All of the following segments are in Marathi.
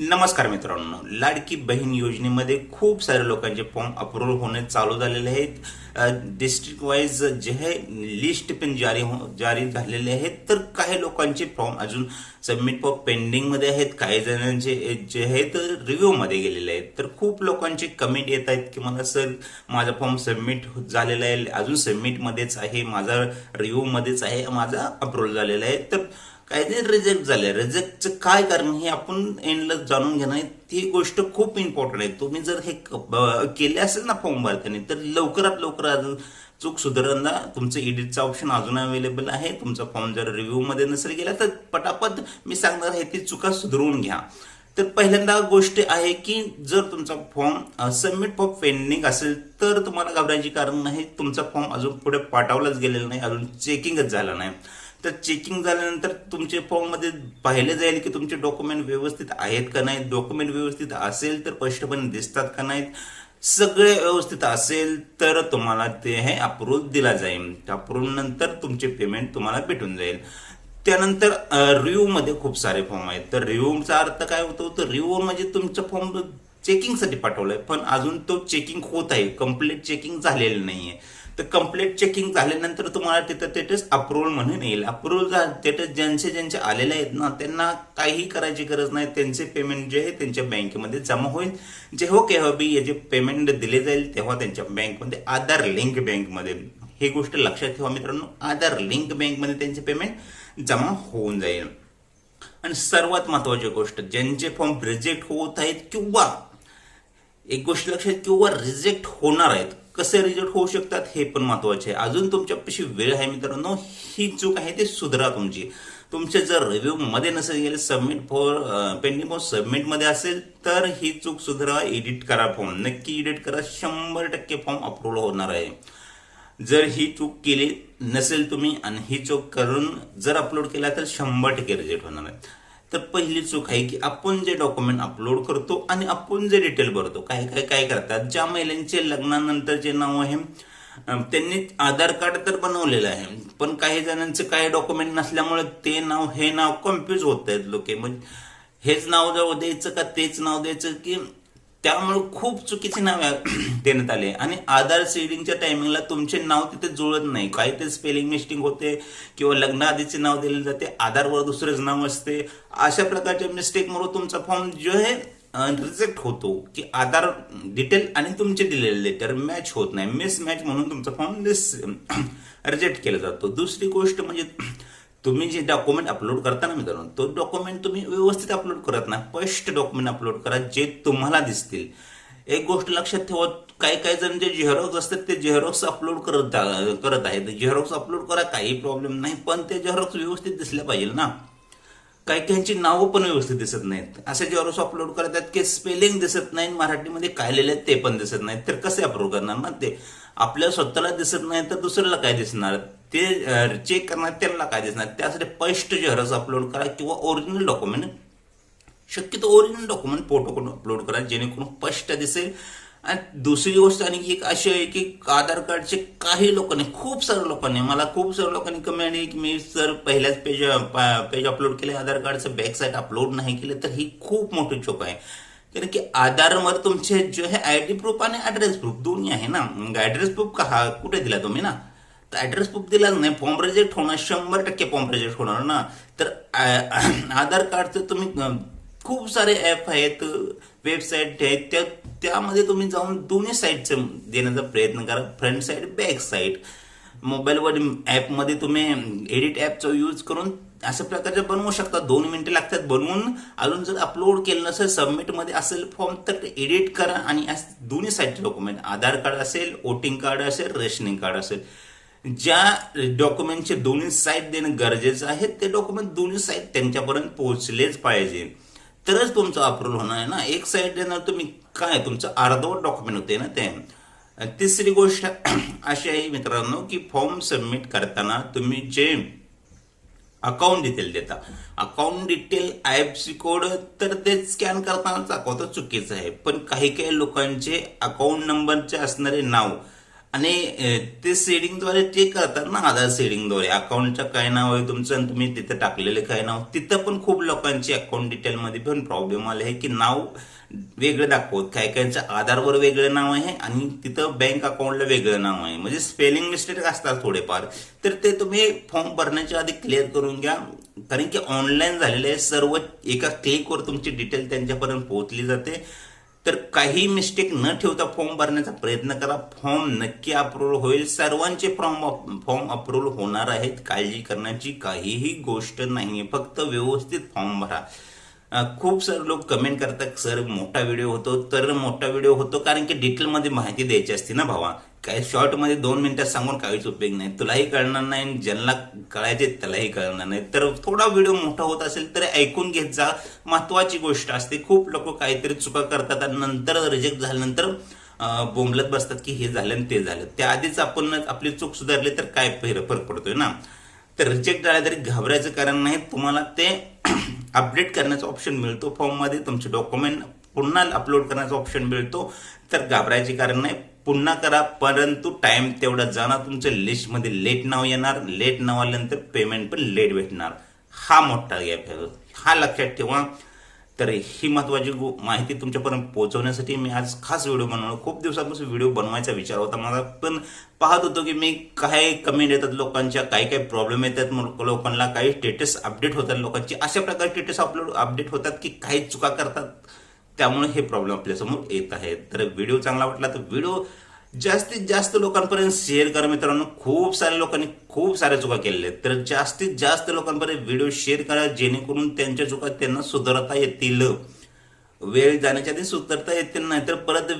नमस्कार मित्रांनो. लाडकी बहीण योजनेमध्ये खूप सारे लोकांचे फॉर्म अप्रूव्ह होणे चालू झालेले आहेत. डिस्ट्रिक्ट वाईज जे आहे लिस्ट पण जारी हो जारी झालेले आहेत. तर काही लोकांचे फॉर्म अजून सबमिट फॉर पेंडिंगमध्ये आहेत. काही जणांचे जे आहेत रिव्ह्यूमध्ये गेलेले आहेत. तर खूप लोकांचे कमेंट येत आहेत की मला सर माझा फॉर्म सबमिट हो, झालेला आहे. अजून सबमिटमध्येच आहे. माझा रिव्ह्यूमध्येच आहे. माझा अप्रूव्ह झालेला आहे. तर काहीतरी रिजेक्ट झाले रिजेक्टचं काय कारण हे आपण एंडला जाणून घेणं ती गोष्ट खूप इम्पॉर्टंट आहे. तुम्ही जर हे केले असेल ना फॉर्म भरताना तर लवकरात लवकर अजून चूक सुधारणा तुमचं एडिटचा ऑप्शन अजून अवेलेबल आहे. तुमचा फॉर्म जर रिव्ह्यूमध्ये नसेल गेला तर पटापट मी सांगणार आहे ती चुका सुधारून घ्या. तर पहिल्यांदा गोष्ट आहे की जर तुमचा फॉर्म सबमिट फॉर पेंडिंग असेल तर तुम्हाला घाबरायची कारण नाही. तुमचा फॉर्म अजून पुढे पाठवलाच गेलेला नाही. अजून चेकिंगच झालं नाही. तर चेकिंग झाल्यानंतर तुमचे फॉर्ममध्ये पाहिले जाईल की तुमचे डॉक्युमेंट व्यवस्थित आहेत का नाहीत? डॉक्युमेंट व्यवस्थित असेल तर स्पष्टपणे दिसतात का नाहीत? सगळे व्यवस्थित असेल तर तुम्हाला ते हे अप्रूव्ह दिला जाईल. अप्रूव्ह नंतर तुमचे पेमेंट तुम्हाला भेटून जाईल. त्यानंतर रिव्ह्यू मध्ये खूप सारे फॉर्म आहेत. तर रिव्ह्यूचा अर्थ काय होतो? तर रिव्ह्यू म्हणजे तुमचा फॉर्म चेकिंगसाठी पाठवलाय. पण अजून तो चेकिंग होत आहे. कंप्लीट चेकिंग झालेलं नाहीये. तर कंप्लीट चेकिंग झाल्यानंतर तुम्हाला तिथं स्टेटस अप्रुव्हल म्हणून येईल. अप्रुव्हल तेटस ज्यांचे ज्यांचे आलेले आहेत ना त्यांना काही करायची गरज नाही. त्यांचे पेमेंट जे आहे त्यांच्या बँकेमध्ये जमा होईल. जेव्हा हो केव्हा हो बी याचे पेमेंट दिले जाईल तेव्हा त्यांच्या बँकमध्ये आधार लिंक बँकमध्ये ही गोष्ट लक्षात ठेवा मित्रांनो. आधार लिंक बँकमध्ये त्यांचे पेमेंट जमा होऊन जाईल. आणि सर्वात महत्वाची गोष्ट ज्यांचे फॉर्म रिजेक्ट होत आहेत किंवा एक गोष्ट लक्षात किंवा रिजेक्ट होणार आहेत. कसे रिजेक्ट होऊ शकतात हे पण महत्त्वाचे आहे. अजून तुमच्यापाशी वेळ आहे मित्रांनो. ही चूक आहे ते सुधारा तुमची. तुमचे जर रिव्ह्यू मध्ये नसेल गेले सबमिट फॉर पेंडिंग फॉर सबमिटमध्ये असेल तर ही चूक सुधारा एडिट करा फॉर्म नक्की एडिट करा. शंभर टक्के फॉर्म अप्रूव्ह होणार आहे. जर ही चूक केली नसेल तुम्ही आणि ही चूक करून जर अपलोड केला तर शंभर टक्के रिजेक्ट होणार आहे. तर पहिली चूक आहे की आपण जे डॉक्युमेंट अपलोड करतो आणि आपण जे डिटेल भरतो काय काय काय करतात? ज्या महिलांचे लग्नानंतर जे नाव आहे त्यांनी आधार कार्ड तर बनवलेलं आहे पण काही जणांचे काही डॉक्युमेंट नसल्यामुळे ते नाव हे नाव कन्फ्युज होत आहेत लोके. म्हणजे हेच नाव जवळ द्यायचं का तेच नाव द्यायचं की त्यामुळे खूप चुकीचे नाव देण्यात आले. आणि आधार सीडिंगच्या टायमिंगला तुमचे नाव तिथे जुळत नाही. काही ते स्पेलिंग मिस्टेक होते किंवा लग्न आधीचे नाव दिले जाते आधारवर दुसरेच नाव असते. अशा प्रकारच्या मिस्टेकमुळे तुमचा फॉर्म जो आहे रिजेक्ट होतो की आधार डिटेल आणि तुमचे दिलेले लेटर मॅच होत नाही. मिस मॅच म्हणून तुमचा फॉर्म रिजेक्ट केला जातो. दुसरी गोष्ट म्हणजे तुम्ही जे डॉक्युमेंट अपलोड करता ना मित्रांनो तो डॉक्युमेंट तुम्ही व्यवस्थित अपलोड करत ना फर्स्ट डॉक्युमेंट अपलोड करा जे तुम्हाला दिसतील. एक गोष्ट लक्षात ठेवा काही काही जण जे झेरॉक्स असतात ते झेरॉक्स अपलोड करत करत आहेत. झेरॉक्स अपलोड करा काही प्रॉब्लेम नाही पण ते झेरॉक्स व्यवस्थित दिसले पाहिजे ना. काही काहींची नावं पण व्यवस्थित दिसत नाहीत. असे झेरॉक्स अपलोड करतात की स्पेलिंग दिसत नाही मराठीमध्ये काय लिहिले ते पण दिसत नाही. तर कसे अपलोड करणार ना ते? आपल्या स्वतःला दिसत नाही तर दुसऱ्याला काय दिसणार? ते चेक करणार त्यांना काय दिसणार? त्यासाठी फर्स्ट जेहरस अपलोड करा किंवा ओरिजिनल डॉक्युमेंट शक्यतो ओरिजिनल डॉक्युमेंट फोटो करून अपलोड करा जेणेकरून स्पष्ट दिसेल. आणि दुसरी गोष्ट आणि एक अशी आहे की आधार कार्डचे काही लोकांनी खूप साऱ्या लोकांनी मला खूप साऱ्या लोकांनी कमेंट आहे की मी सर पहिल्याच पेज पेज अपलोड केले आधार कार्डचं बॅक साईड अपलोड नाही केले तर ही खूप मोठी चूक आहे. कारण की आधारवर तुमचे जे आहे आय डी प्रूफ आणि ॲड्रेस प्रूफ दोन्ही आहे ना. ॲड्रेस प्रूफ का हा कुठे दिला तुम्ही ना? तर ऍड्रेस प्रूफ दिलाच नाही. फॉर्म रिजेक्ट होणार शंभर टक्के फॉर्म रिजेक्ट होणार ना. तर आधार कार्डचं तुम्ही खूप सारे ॲप आहेत वेबसाईट आहेत. त्या त्यामध्ये तुम्ही जाऊन दोन्ही साईडचं देण्याचा प्रयत्न करा. फ्रंट साईड बॅक साईड मोबाईलवर ॲपमध्ये तुम्ही एडिट ॲपचा यूज करून अशा प्रकारचे बनवू शकता. दोन मिनिटं लागतात बनवून. अजून जर अपलोड केलं नसेल सबमिटमध्ये असेल फॉर्म तर एडिट करा. आणि दोन्ही साईडचे डॉक्युमेंट आधार कार्ड असेल वोटिंग कार्ड असेल रेशनिंग कार्ड असेल. ज्या डॉक्युमेंटचे दोन्ही साईड देणं गरजेचं आहे ते डॉक्युमेंट दोन्ही साईड त्यांच्यापर्यंत पोहोचलेच पाहिजे. तरच तुमचं अप्रूव्ह होणार आहे ना. एक साईड देणार तुम्ही काय तुमचं अर्धवट डॉक्युमेंट होते ना ते. तिसरी गोष्ट अशी आहे मित्रांनो की फॉर्म सबमिट करताना तुम्ही जे अकाउंट डिटेल देता. Account detail I F C code तर ते स्कॅन करताना दाखवतं चुकीचं आहे. पण काही काही लोकांचे अकाउंट नंबरचे असणारे नाव आणि ते सेडिंगद्वारे चेक करतात ना आधार सेडिंगद्वारे अकाउंटचं काय नाव आहे तुमचं आणि तुम्ही तिथं टाकलेलं काय नाव तिथं पण खूप लोकांची अकाउंट डिटेलमध्ये पण प्रॉब्लेम आले आहे की नाव वेगळं दाखवत. काय काहींच्या आधारवर वेगळं नाव आहे आणि तिथं बँक अकाउंटला वेगळं नाव आहे. म्हणजे स्पेलिंग मिस्टेक असतात थोडेफार. तर ते तुम्ही फॉर्म भरण्याच्या आधी क्लिअर करून घ्या. कारण की ऑनलाईन झालेले आहे सर्व एका क्लिकवर तुमची डिटेल त्यांच्यापर्यंत पोहोचली जाते. तर काही मिस्टेक न ठेवता फॉर्म भरण्याचा प्रयत्न करा. फॉर्म नक्की अप्रूव्हल होईल. सर्वांचे फॉर्म फॉर्म अप्रूव्हल होणार आहेत. काळजी करण्याची काहीही गोष्ट नाही फक्त व्यवस्थित फॉर्म भरा. खूप सारे लोक कमेंट करतात सर मोठा व्हिडिओ होतो. तर मोठा व्हिडिओ होतो कारण की डिटेलमध्ये माहिती द्यायची असते ना भावा. काय शॉर्टमध्ये दोन मिनिटात सांगून काहीच उपयोग नाही. तुलाही कळणार नाही ज्यांना कळायचे त्यालाही कळणार नाही. तर थोडा व्हिडिओ मोठा होत असेल तर ऐकून घेत जा. महत्वाची गोष्ट असते. खूप लोक काहीतरी चुका करतात आणि नंतर रिजेक्ट झाल्यानंतर बोंबलत बसतात की हे झालं आणि ते झालं. त्याआधीच आपण आपली चूक सुधारली तर काय फरक फरक पडतोय ना? तर रिजेक्ट झाला तरी घाबरायचं कारण नाही. तुम्हाला ते अपडेट करण्याचा ऑप्शन मिळतो. फॉर्ममध्ये तुमचे डॉक्युमेंट पुन्हा अपलोड करण्याचा ऑप्शन मिळतो. तर घाबरायचे कारण नाही. पुन्हा करा परंतु टाइम तेवढा जाणार तुमच्या लिस्टमध्ये लेट नाव येणार लेट नाव आल्यानंतर पेमेंट पण लेट भेटणार. हा मोठा गॅप आहे. हा लक्षात ठेवा. तर ही महत्वाची माहिती तुमच्यापर्यंत पोहोचवण्यासाठी मी आज खास व्हिडिओ बनवलो खूप दिवसापासून व्हिडिओ बनवायचा विचार होता मला पण पाहत होतो की मी काय कमेंट येतात लोकांच्या काही काही प्रॉब्लेम येतात लोकांना काही स्टेटस अपडेट होतात लोकांची. अशा प्रकारे स्टेटस अपलोड अपडेट होतात की काही चुका करतात. त्यामुळे हे प्रॉब्लेम आपल्यासमोर येत आहे तर व्हिडिओ चांगला वाटला तर व्हिडिओ जास्तीत जास्त लोकांपर्यंत शेअर करा मित्रांनो. खूप साऱ्या लोकांनी खूप साऱ्या चुका केलेल्या आहेत. तर जास्तीत जास्त लोकांपर्यंत व्हिडिओ शेअर करा जेणेकरून त्यांच्या चुका त्यांना सुधारता येतील. वेळ जाण्याच्या आधी सुधारता येतील नाही तर परत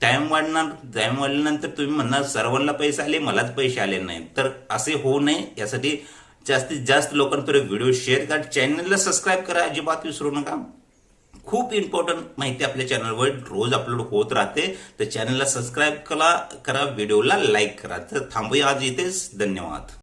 टाइम वाढणार टाइम वाढल्यानंतर तुम्ही म्हणणार सर्वांना पैसे आले मलाच पैसे आले नाही तर असे होऊ नये. यासाठी जास्तीत जास्त लोकांपर्यंत व्हिडिओ शेअर करा. चॅनलला सबस्क्राईब करा. अजिबात विसरू नका. खूप इम्पॉर्टंट माहिती आपल्या चॅनलवर रोज अपलोड होत राहते. तर चॅनलला सबस्क्राईब करा करा व्हिडिओला लाईक करा. तर थांबूया आज इथेच. धन्यवाद.